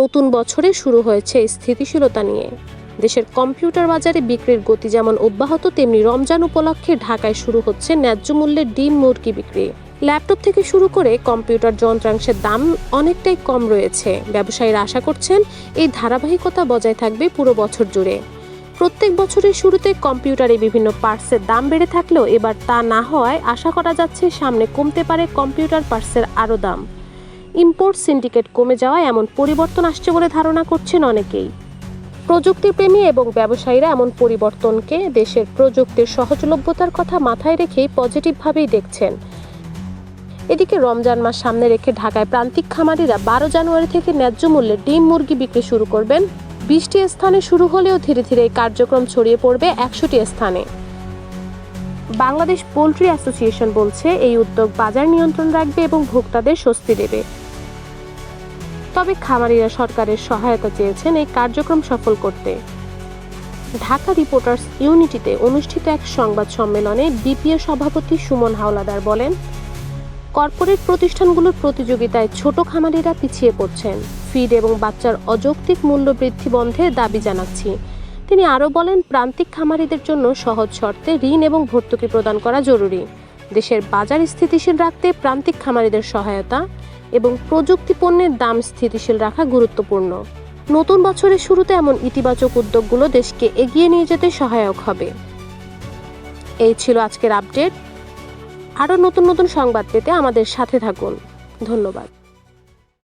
নতুন বছরে শুরু হয়েছে স্থিতিশীলতা নিয়ে। দেশের কম্পিউটার বাজারে বিক্রির গতি যেমন অব্যাহত, তেমনি রমজান উপলক্ষে ঢাকায় শুরু হচ্ছে ন্যায্য মূল্যে ডিম মুরগি বিক্রি। ল্যাপটপ থেকে শুরু করে কম্পিউটার যন্ত্রাংশের দাম অনেকটাই কম রয়েছে। ব্যবসায়ীরা আশা করছেন, এই ধারাবাহিকতা বজায় থাকবে পুরো বছর জুড়ে। প্রত্যেক বছরের শুরুতে কম্পিউটারে বিভিন্ন পার্টসের দাম বেড়ে থাকলেও এবার তা না হওয়ায় আশা করা যাচ্ছে সামনে কমতে পারে কম্পিউটার পার্টসের আরও দাম। ইম্পোর্ট সিন্ডিকেট কমে যাওয়ায় এমন পরিবর্তন আসছে বলে ধারণা করছেন অনেকেই। প্রযুক্তিপ্রেমী এবং ব্যবসায়ীরা এমন পরিবর্তনকে দেশের প্রযুক্তির সহজলভ্যতার কথা মাথায় রেখেই পজিটিভভাবেই দেখছেন। এদিকে রমজান মাস সামনে রেখে ঢাকায় প্রান্তিক খামারিরা বারো জানুয়ারি থেকে ন্যায্য মূল্যে ডিম মুরগি বিক্রি শুরু করবেন। বিশটি স্থানে শুরু হলেও ধীরে ধীরে এই কার্যক্রম ছড়িয়ে পড়বে একশোটি স্থানে। বাংলাদেশ পোলট্রি অ্যাসোসিয়েশন বলছে, এই উদ্যোগ বাজার নিয়ন্ত্রণ রাখবে এবং ভোক্তাদের স্বস্তি দেবে। তবে খামারিরা সরকারের সহায়তা চেয়েছেন এই কার্যক্রম সফল করতে। ঢাকা রিপোর্টার্স ইউনিটিতে অনুষ্ঠিত এক সংবাদ সম্মেলনে বিপিএ সভাপতি সুমন হাওলাদার বলেন, কর্পোরেট প্রতিষ্ঠানগুলোর প্রতিযোগিতায় ছোট খামারিরা পিছিয়ে পড়ছেন। ফিড এবং বাচ্চার অযৌক্তিক মূল্য বৃদ্ধি বন্ধে দাবি জানাচ্ছি। তিনি আরও বলেন, প্রান্তিক খামারিদের জন্য সহজ শর্তে ঋণ এবং ভর্তুকি প্রদান করা জরুরি। দেশের বাজার স্থিতিশীল রাখতে প্রান্তিক খামারিদের সহায়তা এবং প্রযুক্তি পণ্যের দাম স্থিতিশীল রাখা গুরুত্বপূর্ণ। নতুন বছরের শুরুতে এমন ইতিবাচক উদ্যোগগুলো দেশকে এগিয়ে নিয়ে যেতে সহায়ক হবে। এই ছিল আজকের আপডেট। আরও নতুন নতুন সংবাদ পেতে আমাদের সাথে থাকুন। ধন্যবাদ।